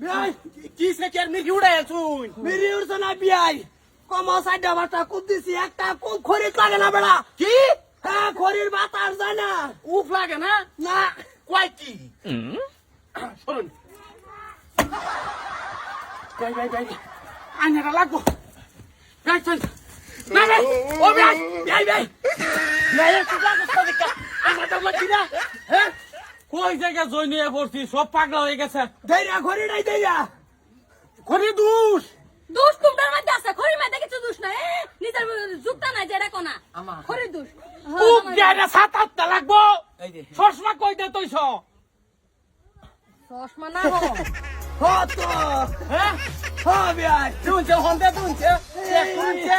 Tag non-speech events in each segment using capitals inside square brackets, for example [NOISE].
বিয়াই কি সে কের মিকি উড়াই শুন? মেরি উড়ছে না বিয়াই? কম সাইডা বাটা কুপ দিছি একটা কুপ খরিদ লাগে না বেড়া। কি? হ্যাঁ খরির বাতাস যায় না। উফ লাগে না? না। কয় কি? শুনুন। যাই যাই যাই আইনাটা লাগবো। যাই চল। না ভাই ও ভাই ভাই ভাই ভাই একটু লাগো সাদিকা আমার তো লাগি না। হ্যাঁ? কই জায়গা জয় নিয়ে পড়ছি সব পাগলা হয়ে গেছে। দেইরা খরিডাই দেইয়া খরি দুষ। দুষ তোমার মধ্যে আছে খড়ি মধ্যে কিছু দুষ নাই? নিজের যুক্তা নাই যেটা কোনা? আমার। খড়ি দুষ। খুব জায়গা সাত আটটা লাগবো। চশমা কই দে তুইছ চশমা না হো হত হ্যাঁ হ বিয়াই শুনছে হন্তে শুনছে শুনছে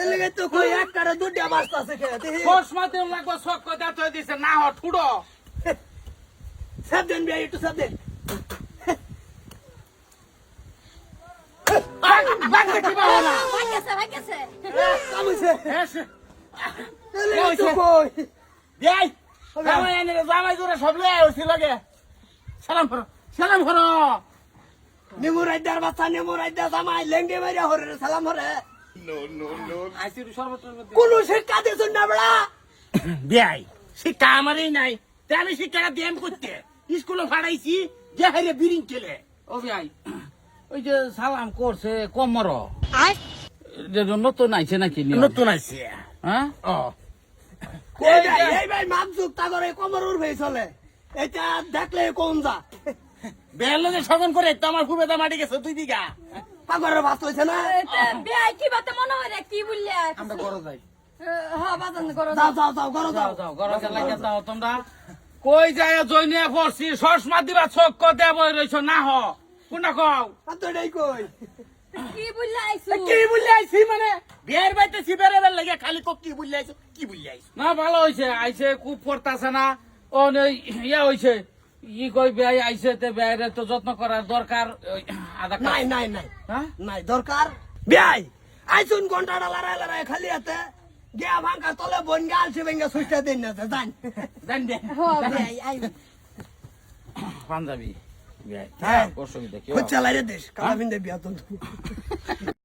এলিগে তো কই একটা দুটা বাস্তা আছে কে? দেখি। চশমা দিন লাগবো সব কই দে তুই দিছে। না হ ঠুড়ো। সব দেন বিয়াই একটু দেন ভাই ভাই নেমু রাইদার বাচ্চা নেমু জামাই লেঙ্গে হরে সালাম হরে কোন শিক্ষা দিছুন না বড়া? বিয়াই শিক্ষা আমারই নাই। তাহলে শিক্ষাটা দিয়ে করতে। স্কুলে ফাড়াইছি যে হাইরে বিরিং কেলে ও ভাই। [CLEARS THROAT] ওই যে সালাম করছে কমর। নতুন আইছে নাকি নতুন আছে হ্যাঁ? ও। এই ভাই মাপজুক তা করে কোমর উড়বে চলে এটা দেখলে কোন যা। বেল যে সগন করে তো আমার খুবে মাটি গেছে দুই বিঘা। পাগরের বাস হইছে না? বিয়াই কি বাতে মনে হয় রে, কি বললে আমরা ঘরে যাই। হ্যাঁ বাজান করো যাও যাও। যাও করো যাও যাও। যাও ঘরে যাও তোমরা। কই যায় জয় নিয়ে পড়ছি চশমা দিবা চোখ ক দেব রইছ না হ। কোনটা কও? তো এটাই কই? কি বললে আইছো? কি বললে আইছি মানে? বিয়ের বাড়িতে সিবের এবার লাগে খালি কক কি বললে আইছো? কি বললে আইছো? না ভালো হইছে আইছে খুব পড়তাছে না। ও নেই ইয়া হইছে ই কই বেয়াই আইছে তে বেয়ারে তো যত্ন করার দরকার আধা নাই নাই নাই। হ্যাঁ? নাই দরকার। বিয়াই আইসুন ঘন্টাটা লড়াই লড়াই খালি হাতে। গিয়া ভাঙ্গা তলে বন গাল সে ভেঙ্গা সুইটা দিন না জান জান দে হ্যাঁ পাঞ্জাবি। হ্যাঁ। অসুবিধা কি হচ্ছে লাইরে দেশ কালা বিন্দে বিয়া তো।